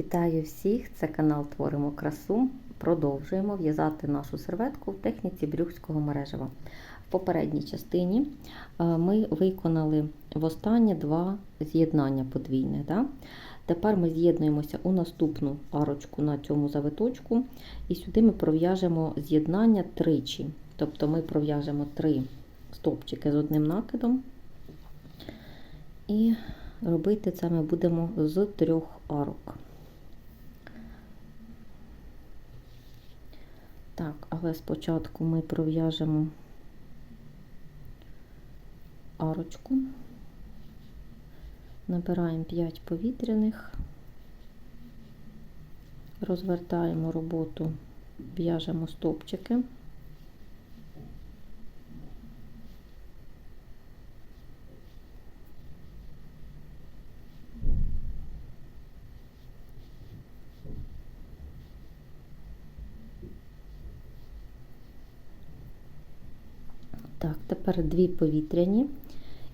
Вітаю всіх! Це канал Творимо красу. Продовжуємо в'язати нашу серветку в техніці брюхського мережева. В попередній частині е, ми виконали востаннє два з'єднання подвійне. Да? Тепер ми з'єднуємося у наступну арочку на цьому завиточку, і сюди ми пров'яжемо з'єднання тричі. Тобто ми пров'яжемо три стовпчики з одним накидом. І робити це ми будемо з трьох арок. Так, але спочатку ми пров'яжемо арочку, набираємо 5 повітряних, розвертаємо роботу, в'яжемо стовпчики. Так, тепер дві повітряні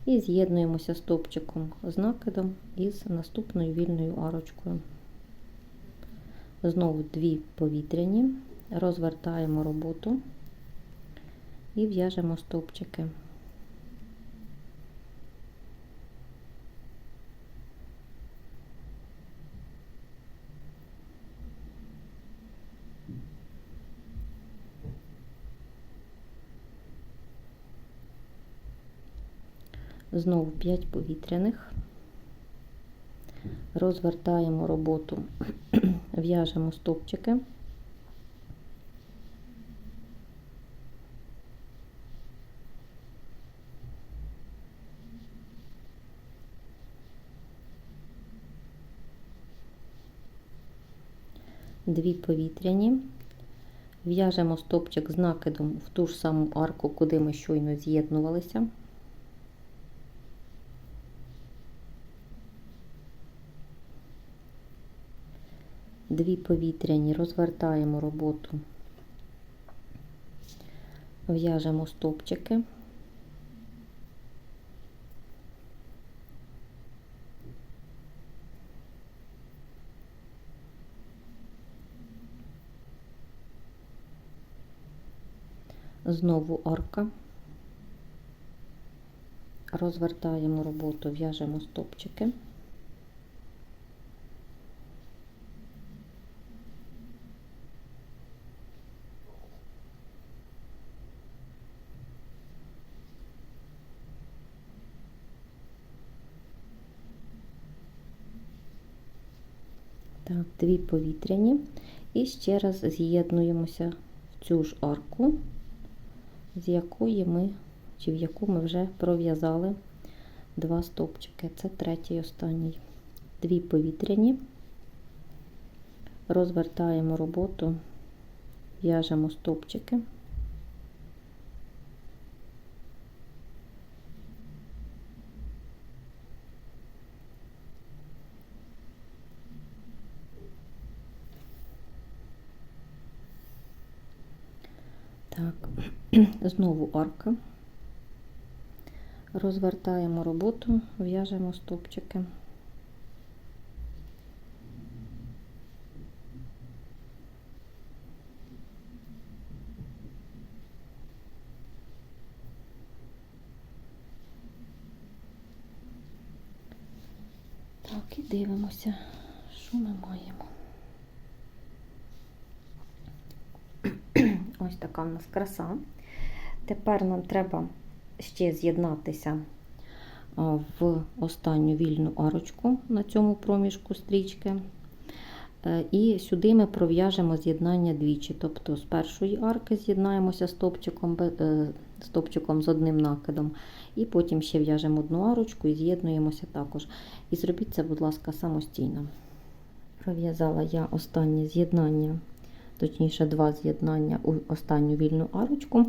і з'єднуємося стовпчиком з накидом із наступною вільною арочкою. Знову дві повітряні, розвертаємо роботу і в'яжемо стовпчики. Знову 5 повітряних, розвертаємо роботу, в'яжемо стовпчики. Дві повітряні, в'яжемо стовпчик з накидом в ту ж саму арку, куди ми щойно з'єднувалися. Дві повітряні, розвертаємо роботу, в'яжемо стовпчики. Знову арка, розвертаємо роботу, в'яжемо стовпчики. Так, дві повітряні. І ще раз з'єднуємося в цю ж арку, з якої ми, чи в яку ми вже пров'язали два стовпчики. Це третій останній. Дві повітряні, розвертаємо роботу, в'яжемо стовпчики. Так, знову арка. Розвертаємо роботу, в'яжемо стовпчики. Так, і дивимося, що ми маємо. Ось така в нас краса. Тепер нам треба ще з'єднатися в останню вільну арочку на цьому проміжку стрічки. Е, і сюди ми пров'яжемо з'єднання двічі. Тобто з першої арки з'єднаємося стопчиком, е, стопчиком з одним накидом, і потім ще в'яжемо одну арочку і з'єднуємося також. І зробіть це, будь ласка, самостійно. Пров'язала я останнє з'єднання точніше, два з'єднання у останню вільну арочку.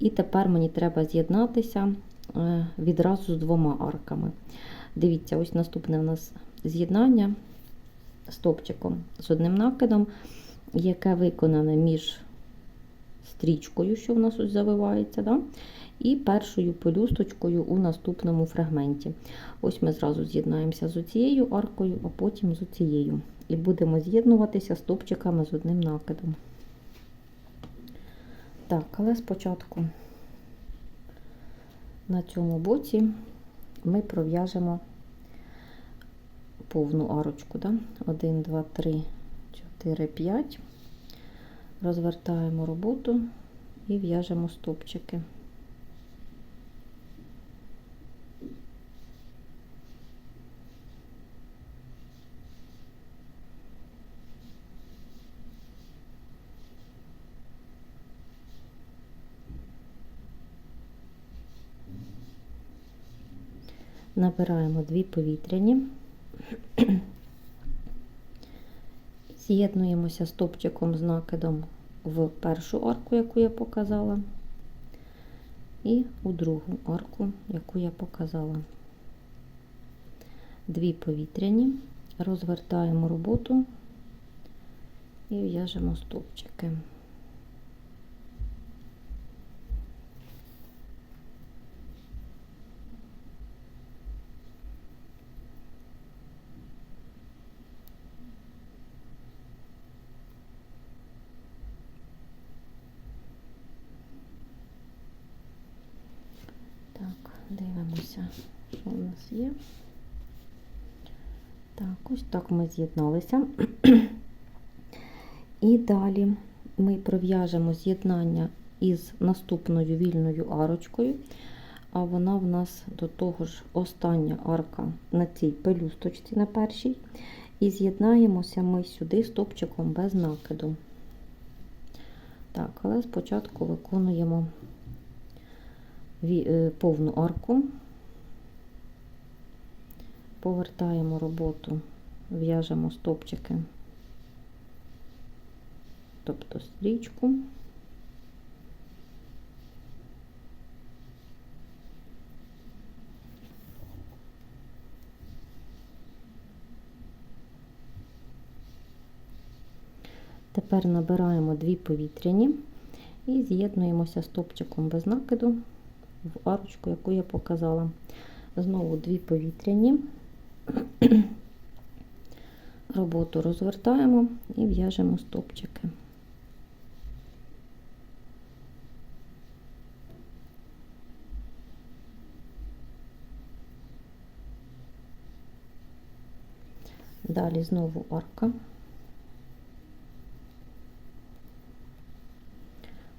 І тепер мені треба з'єднатися е, відразу з двома арками. Дивіться, ось наступне у нас з'єднання стопчиком з одним накидом, яке виконане між стрічкою, що в нас ось завивається. Да? І першою пелюсточкою у наступному фрагменті. Ось ми зразу з'єднаємося з оцією аркою, а потім з оцією. І будемо з'єднуватися стопчиками з одним накидом. Так, але спочатку на цьому боці ми пров'яжемо повну арочку. Да? 1, 2, 3, 4, 5. Розвертаємо роботу і в'яжемо стопчики. Набираємо дві повітряні, з'єднуємося стопчиком з накидом в першу арку, яку я показала, і у другу арку, яку я показала. Дві повітряні, розвертаємо роботу і в'яжемо стовпчики. Так, дивимося, що у нас є. Так, ось так ми з'єдналися. І далі ми пров'яжемо з'єднання із наступною вільною арочкою, а вона в нас до того ж остання арка на цій пелюсточці на першій. І з'єднаємося ми сюди стопчиком без накиду. Так, але спочатку виконуємо повну арку, повертаємо роботу, в'яжемо стопчики, тобто стрічку. Тепер набираємо дві повітряні і з'єднуємося стопчиком без накиду в арочку, яку я показала. Знову дві повітряні, роботу розвертаємо і в'яжемо стопчики. Далі знову арка.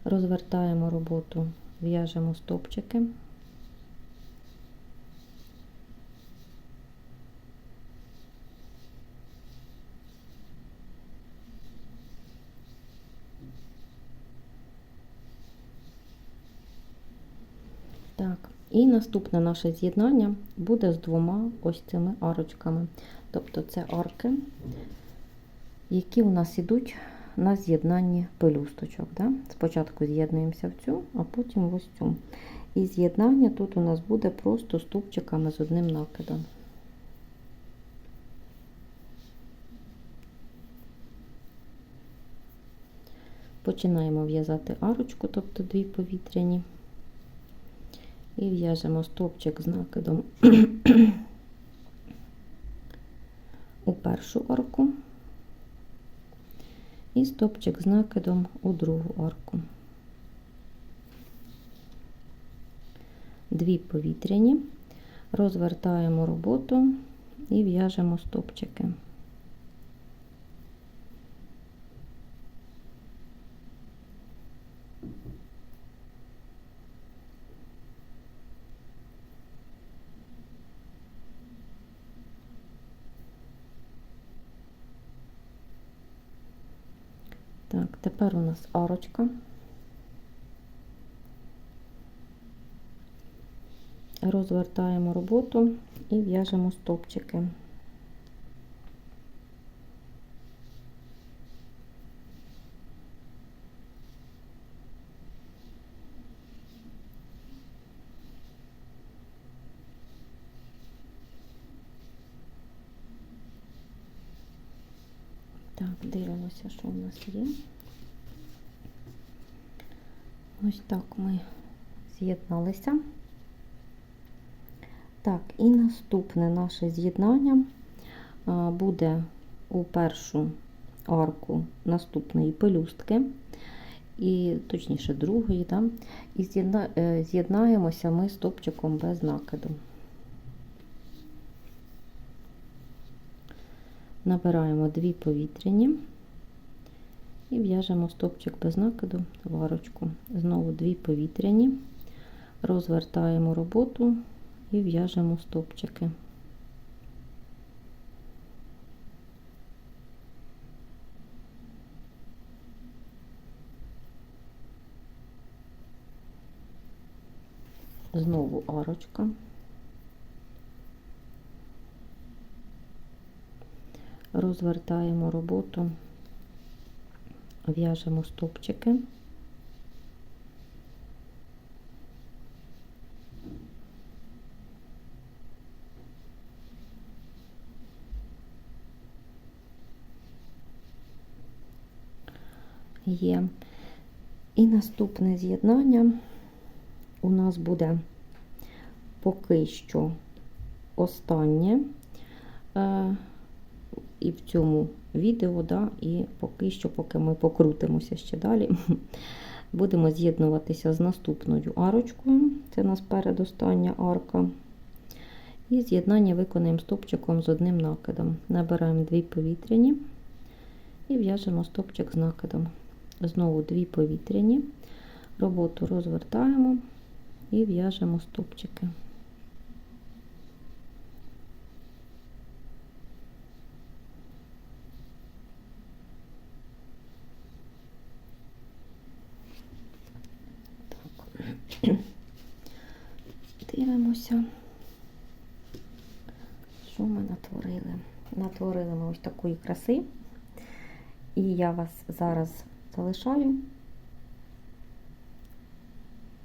розвертаємо роботу, в'яжемо стопчики. Так, і наступне наше з'єднання буде з двома ось цими арочками. Тобто це арки, які у нас ідуть на з'єднанні пелюсточок. Да? Спочатку з'єднуємося в цю, а потім в ось цю. І з'єднання тут у нас буде просто ступчиками з одним накидом. Починаємо в'язати арочку, тобто дві повітряні, і в'яжемо стовпчик з накидом у першу арку і стопчик з накидом у другу арку. Дві повітряні, розвертаємо роботу і в'яжемо стопчики. Так, тепер у нас арочка. Розвертаємо роботу і в'яжемо стопчики. Так, дивимося, що у нас є. Ось так ми з'єдналися. Так, і наступне наше з'єднання буде у першу арку наступної пелюстки, і точніше другої, да? і е, з'єднаємося ми стопчиком без накиду. Набираємо дві повітряні і в'яжемо стопчик без накиду в арочку. Знову дві повітряні, розвертаємо роботу і в'яжемо стопчики. Знову арочка. Розвертаємо роботу, в'яжемо стопчики. Є. І наступне з'єднання у нас буде поки що останнє е, і в цьому відео, да, і поки що, поки ми покрутимося ще далі, будемо з'єднуватися з наступною арочкою. Це у нас передостання арка. І з'єднання виконаємо стопчиком з одним накидом. Набираємо дві повітряні і в'яжемо стопчик з накидом. Знову дві повітряні. Роботу розвертаємо і в'яжемо стопчики. Так. Дивимося, що ми натворили. Натворили ми ось такої краси. І я вас зараз залишаю.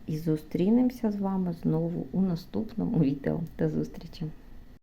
І зустрінемося з вами знову у наступному відео. До зустрічі!